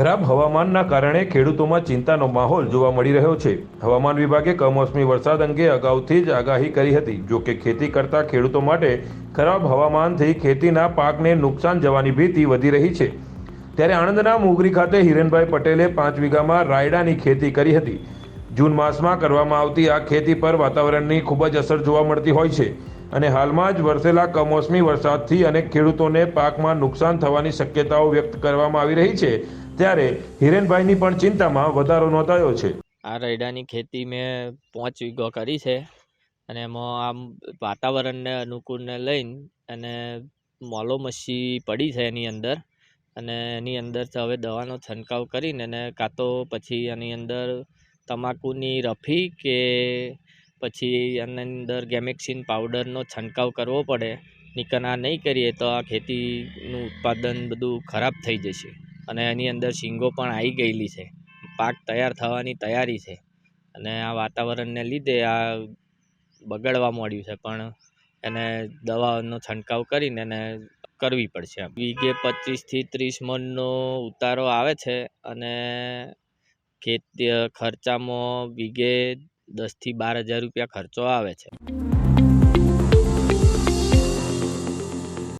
ખરાબ હવામાનના કારણે ખેડૂતોમાં ચિંતાનો માહોલ જોવા મળી રહ્યો છે. હવામાન વિભાગે કમોસમી વરસાદ અંગે અગાઉથી જ આગાહી કરી હતી. જો કે ખેતી કરતા ખેડૂતો માટે ખરાબ હવામાનથી ખેતીના પાકને નુકસાન જવાની ભીતિ વધી રહી છે. ત્યારે આણંદના મુગરી ખાતે હિરેનભાઈ પટેલે પાંચ વીઘામાં રાયડાની ખેતી કરી હતી. જૂન માસમાં કરવામાં આવતી આ ખેતી પર વાતાવરણની ખૂબ જ અસર જોવા મળતી હોય છે અને હાલમાં જ વરસેલા કમોસમી વરસાદથી અનેક ખેડૂતોને પાકમાં નુકસાન થવાની શક્યતાઓ વ્યક્ત કરવામાં આવી રહી છે. ત્યારે હિરેનભાઈની પણ ચિંતામાં વધારો નોંધાયો છે. આ રૈડાની ખેતી મેં પાંચ વીઘો કરી છે અને એમાં આમ વાતાવરણને અનુકૂળને લઈને અને મોલો મચ્છી પડી છે એની અંદર અને એની અંદર હવે દવાનો છંટકાવ કરીને અને કાં તો પછી એની અંદર તમાકુની રફી કે પછી એની અંદર ગેમેક્સિન પાવડરનો છંટકાવ કરવો પડે. નિકના નહીં કરીએ તો આ ખેતીનું ઉત્પાદન બધું ખરાબ થઈ જશે. અને એની અંદર શીંગો પણ આવી ગયેલી છે. પાક તૈયાર થવાની તૈયારી છે. અને આ વાતાવરણને લીધે આ બગડવા માંડ્યું છે, પણ એને દવાનો છંટકાવ કરીને એને કરવી પડશે વીઘે પચીસથી ત્રીસ મણનો ઉતારો આવે છે અને ખેતી ખર્ચામાં વીઘે દસથી બાર હજાર રૂપિયા ખર્ચો આવે છે.